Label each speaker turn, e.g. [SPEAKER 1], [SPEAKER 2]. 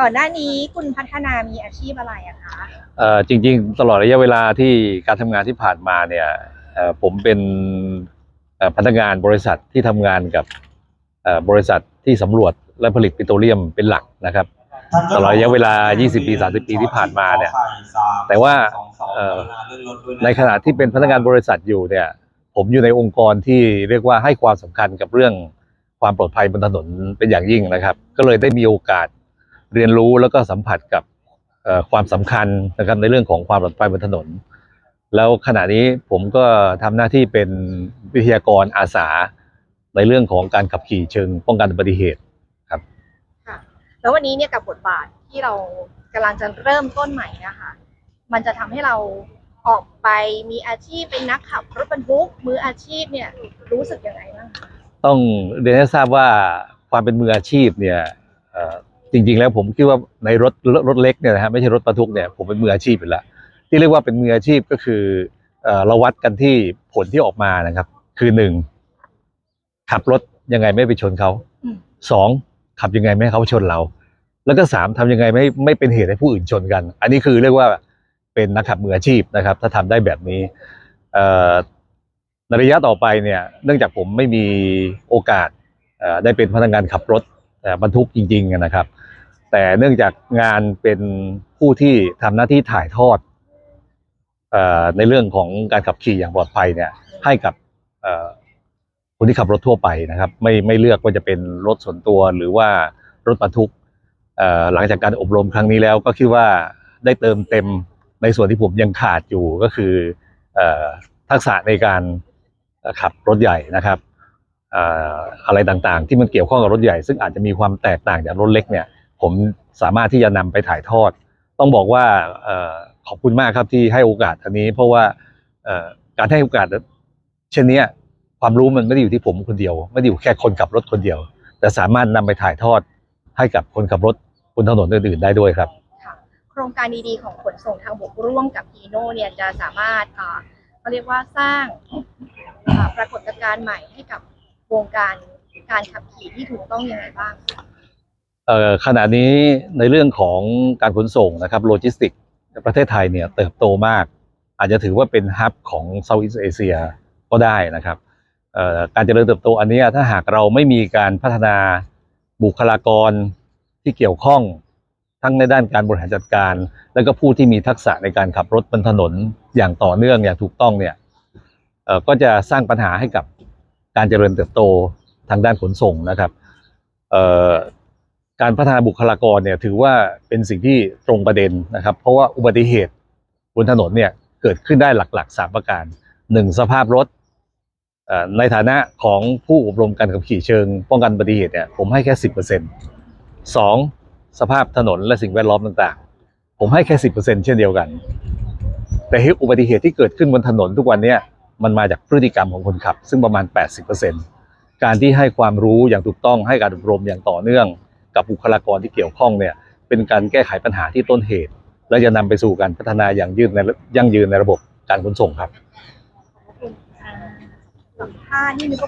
[SPEAKER 1] ก่อนหน้านี้คุณพัฒนามีอาชีพอะไรอะคะ
[SPEAKER 2] เอ่อจริง ๆ ตลอดระยะเวลาที่การทำงานที่ผ่านมาเนี่ยเอ่อผมเป็นเอ่อพนักงานบริษัทที่ทำงานกับเอ่อบริษัทที่สำรวจและผลิตปิโตรเลียมเป็นหลักนะครับ ตลอดระยะเวลา 20 ปี 30 ปีที่ผ่านมาเนี่ย แต่ว่าเอ่อ ในขณะที่เป็นพนักงานบริษัทอยู่เนี่ย ผมอยู่ในองค์กรที่เรียกว่าให้ความสำคัญกับเรื่องความปลอดภัยบนถนนเป็นอย่างยิ่งนะครับ ก็เลยได้มีโอกาส เรียนรู้แล้วก็สัมผัสกับเอ่อความสำคัญนะครับในเรื่องของความปลอดภัยบนถนน แล้วขณะนี้ผมก็ทำหน้าที่เป็นวิทยากรอาสาในเรื่องของการขับขี่เชิงป้องกันอุบัติเหตุ
[SPEAKER 1] ค่ะแล้ววันนี้เนี่ยกับบทบาทที่เรากำลังจะเริ่มต้นใหม่นะคะมันจะทำให้เราออกไปมีอาชีพเป็นนักขับรถบรรทุกมืออาชีพเนี่ยรู้สึกยังไงบ้างคะ
[SPEAKER 2] ต้องเรียนให้ทราบว่าความเป็นมืออาชีพเนี่ยเอ่อ จริง ๆ แล้วผมคิดว่าในรถรถรถเล็กเนี่ยนะฮะไม่ใช่รถบรรทุกเนี่ยผมเป็นมืออาชีพอยู่แล้วที่เรียกว่าเป็นมืออาชีพก็คือเอ่อเราวัดกันที่ผลที่ออกมานะครับ คือหนึ่งขับรถยังไงไม่ไปชนเขา
[SPEAKER 1] อืม
[SPEAKER 2] สองขับยังไงไม่ให้เขาชนเรา แล้วก็สามทำยังไงไม่ไม่เป็นเหตุให้ผู้อื่นชนกัน อันนี้คือเรียกว่าเป็นนักขับมืออาชีพนะครับ ถ้าทำได้แบบนี้เอ่อในระยะต่อไปเนี่ย เนื่องจากผมไม่มีโอกาสเอ่อได้เป็นพนักงานขับรถเอ่อ บรรทุกจริงๆนะครับ แต่เนื่องจากงานเป็นผู้ที่ทำหน้าที่ถ่ายทอดอในเรื่องของการขับขี่อย่างปลอดภัยเนี่ย ให้กับคนที่ขับรถทั่วไปนะครับ ไม่ไม่เลือกว่าจะเป็นรถส่วนตัวหรือว่ารถบรรทุกหลังจากการอบรมครั้งนี้แล้วก็คิดว่าได้เติมเต็มในส่วนที่ผมยังขาดอยู่ก็คืออทักษะในการขับรถใหญ่นะครับ อะไรต่างๆ ที่มันเกี่ยวข้องกับรถใหญ่ ซึ่งอาจจะมีความแตกต่างจากรถเล็กเนี่ย ผมสามารถที่จะนำไปถ่ายทอด ต้องบอกว่าขอบคุณมากครับที่ให้โอกาสอันนี้ เพราะว่าการให้โอกาสเช่นนี้ความรู้มันไม่ได้อยู่ที่ผมคนเดียว ไม่ได้อยู่แค่คนขับรถคนเดียว แต่สามารถนำไปถ่ายทอดให้กับคนขับรถบนถนนอื่นๆได้ด้วยครับ
[SPEAKER 1] ค่ะโครงการดีๆของขนส่งทางบกร่วมกับพีโน่เนี่ยจะสามารถเขาเรียกว่าสร้างปรากฏการณ์ใหม่ให้กับ วงการการขับขี่ที่ถูกต้องยังไงบ้าง
[SPEAKER 2] เอ่อขณะนี้ในเรื่องของการขนส่งนะครับโลจิสติกประเทศไทยเนี่ยเติบโตมาก อาจจะถือว่าเป็นฮับของเซาท์อีสเอเชียก็ได้นะครับการเจริญเติบโตอันนี้ถ้าหากเราไม่มีการพัฒนาบุคลากรที่เกี่ยวข้องทั้งในด้านการบริหารจัดการ แล้วก็ผู้ที่มีทักษะในการขับรถบนถนนอย่างต่อเนื่องอย่างถูกต้องเนี่ยเอ่อก็จะสร้างปัญหาให้กับ การเจริญเติบโตทางด้านขนส่งนะครับการพัฒนาบุคลากรเนี่ยถือว่าเป็นสิ่งที่ตรงประเด็นนะครับ เพราะว่าอุบัติเหตุบนถนนเนี่ยเกิดขึ้นได้หลักๆสามประการหนึ่งสภาพรถในฐานะของผู้อบรมการขับขี่เชิง ป้องกันอุบัติเหตุเนี่ยผมให้แค่สิบเปอร์เซ็นต์สองสภาพถนนและสิ่งแวดล้อมต่างๆ ผมให้แค่สิบเปอร์เซ็นเช่นเดียวกัน แต่เหตุอุบัติเหตุที่เกิดขึ้นบนถนนทุกวันเนี้ มันมาจากพฤติกรรมของคนขับ ซึ่งประมาณ 80%การที่ให้ความรู้อย่างถูกต้องให้การอบรมอย่างต่อเนื่อง กับบุคลากรที่เกี่ยวข้องเนี่ยเป็นการแก้ไขปัญหาที่ต้นเหตุ และจะนำไปสู่การพัฒนาอย่างยืนในยั่งยืนในระบบการขนส่งครับ
[SPEAKER 1] ขอบคุณค่ะสัมภาษณ์นี่นึกว่า